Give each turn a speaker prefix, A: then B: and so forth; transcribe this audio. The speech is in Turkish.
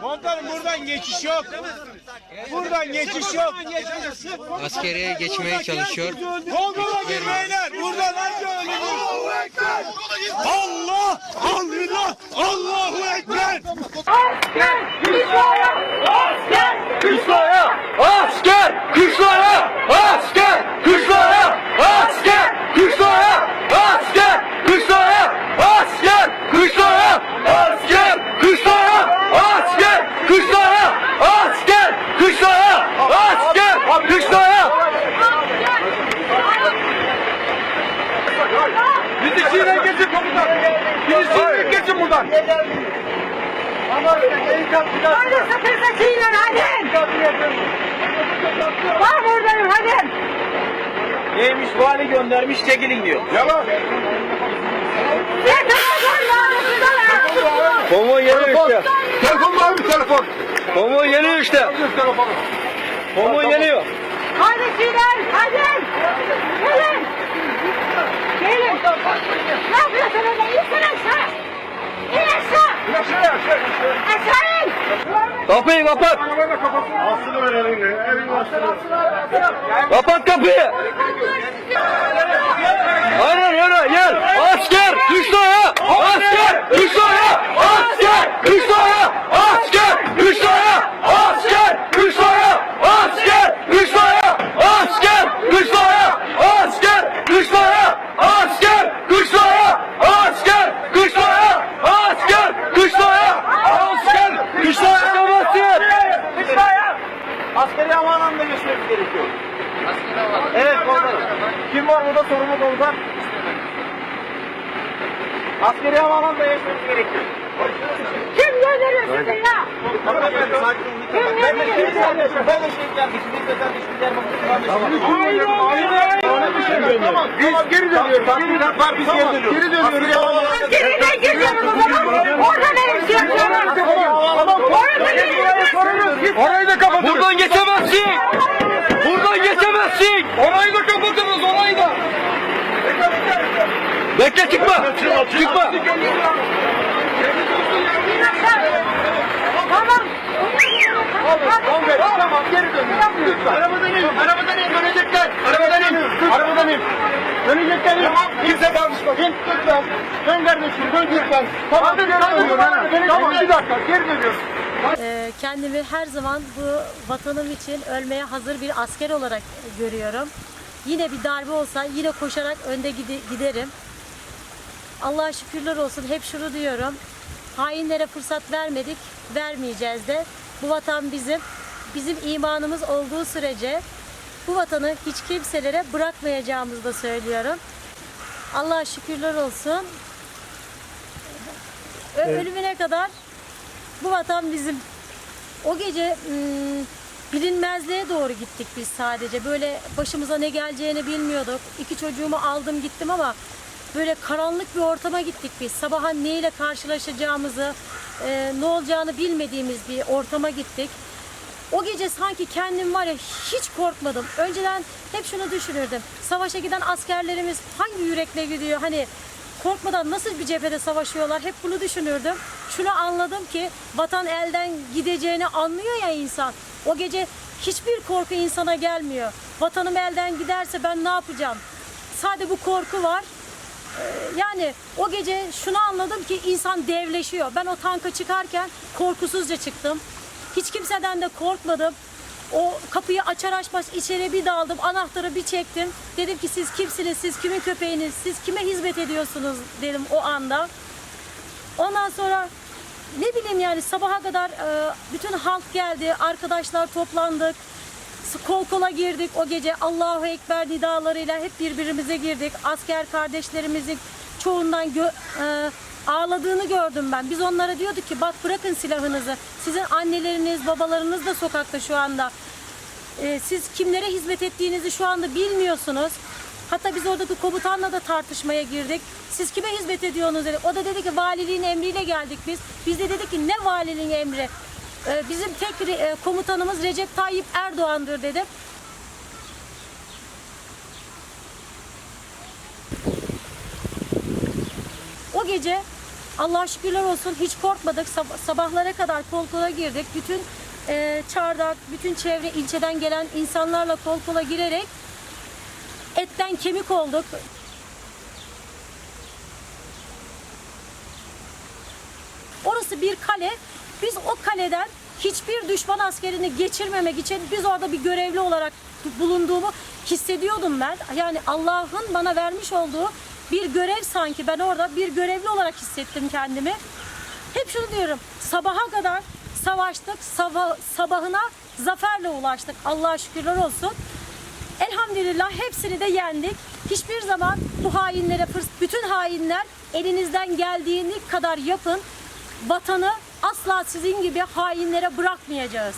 A: Komutanım buradan geçiş yok. Buradan geçiş yok.
B: Askeriye geçmeye çalışıyor.
A: Kongola gir beyler. Buradan anca ölürüz. Allah! Allah! Allahu Ekber!
C: Çin'e geçin buradan!
D: Hadi sıkırsa çiğnen hadi. Var buradayım hadi.
A: Neymiş vali göndermiş çekilin diyor.
C: Yalan!
D: Telefon bağlısın
C: Konvoy geliyor işte. Telefon var mı telefon? Konvoy geliyor işte. Konvoy geliyor.
D: Hadi çiğnen hadi. Gelin. Gelin. Ne yapıyorsun öyle? İnsin
C: Kapıyı kapat.
E: Aslı verelim. Evin
C: Kapat kapıyı. Aynen öyle gel. Asker
A: düştü ha. gerekiyor. Evet komutanım. Kim var burada sorumlu komutan? Askeri havalan da yaşaması gerekiyor.
D: Kim gönderiyor sizi ya?
A: Kim gönderiyor şey sizi? Böyle şey yapmış. Biz de Hayır, hayır, hayır. Tamam, biz geri dönüyoruz. Geri dönüyoruz. Geri dönüyoruz. Askeri
D: ben geziyorum o zaman. Orada ne istiyorsunuz? Orada ne istiyorsunuz?
C: Orayı da kapat. Buradan geçemezsin. Geçemezsin. Orayı da kapatırız orayı da. Bekle çıkma. Çıkma.
D: Tamam.
A: Tamam geri dönüyoruz. Arabadan in. Arabadan in. Dönecekler. Arabadan in. Arabadan in. Dönecekler. Tamam. Kimse tartışmasın. Lütfen. Dön kardeşim. Dön lütfen. Tamam. Dönüyoruz. Tamam. Bir dakika. Geri dönüyoruz.
F: Ee, kendimi her zaman bu vatanım için ölmeye hazır bir asker olarak görüyorum. Yine bir darbe olsa yine koşarak önde gide- giderim. Allah'a şükürler olsun hep şunu diyorum. Hainlere fırsat vermedik, vermeyeceğiz de. Bu vatan bizim. Bizim imanımız olduğu sürece bu vatanı hiç kimselere bırakmayacağımızı da söylüyorum. Allah'a şükürler olsun. Ö- Ölümüne kadar bu vatan bizim. O gece ım, bilinmezliğe doğru gittik biz sadece. Böyle başımıza ne geleceğini bilmiyorduk. İki çocuğumu aldım gittim ama böyle karanlık bir ortama gittik biz. Sabaha neyle karşılaşacağımızı, e, ne olacağını bilmediğimiz bir ortama gittik. O gece sanki kendim var ya hiç korkmadım. Önceden hep şunu düşünürdüm. Savaşa giden askerlerimiz hangi yürekle gidiyor? Hani korkmadan nasıl bir cephede savaşıyorlar? Hep bunu düşünürdüm. Şunu anladım ki vatan elden gideceğini anlıyor ya insan. O gece hiçbir korku insana gelmiyor. Vatanım elden giderse ben ne yapacağım? Sadece bu korku var. Ee, Yani o gece şunu anladım ki insan devleşiyor. Ben o tanka çıkarken korkusuzca çıktım. Hiç kimseden de korkmadım. O kapıyı açar açmaz içeri bir daldım, anahtarı bir çektim. Dedim ki siz kimsiniz, siz kimin köpeğiniz, siz kime hizmet ediyorsunuz dedim o anda. Ondan sonra ne bileyim yani sabaha kadar e, bütün halk geldi, arkadaşlar toplandık. Kol kola girdik o gece Allahu Ekber nidalarıyla hep birbirimize girdik. Asker kardeşlerimizin çoğundan gö- e, ağladığını gördüm ben. Biz onlara diyorduk ki bak bırakın silahınızı. Sizin anneleriniz, babalarınız da sokakta şu anda. E, siz kimlere hizmet ettiğinizi şu anda bilmiyorsunuz. Hatta biz oradaki komutanla da tartışmaya girdik. Siz kime hizmet ediyorsunuz dedi. O da dedi ki valiliğin emriyle geldik biz. Biz de dedik ki ne valiliğin emri? Ee, bizim tek re- e, komutanımız Recep Tayyip Erdoğan'dır dedim. O gece Allah şükürler olsun hiç korkmadık. Sab- sabahlara kadar kol kola girdik. Bütün e, çardak, bütün çevre ilçeden gelen insanlarla kol kola girerek etten kemik olduk. Orası bir kale. Biz o kaleden hiçbir düşman askerini geçirmemek için biz orada bir görevli olarak bulunduğumu hissediyordum ben. Yani Allah'ın bana vermiş olduğu bir görev sanki ben orada bir görevli olarak hissettim kendimi. Hep şunu diyorum. Sabaha kadar savaştık. Sabah, sabahına zaferle ulaştık. Allah'a şükürler olsun. Elhamdülillah hepsini de yendik. Hiçbir zaman bu hainlere bütün hainler elinizden geldiğini kadar yapın. Vatanı asla sizin gibi hainlere bırakmayacağız.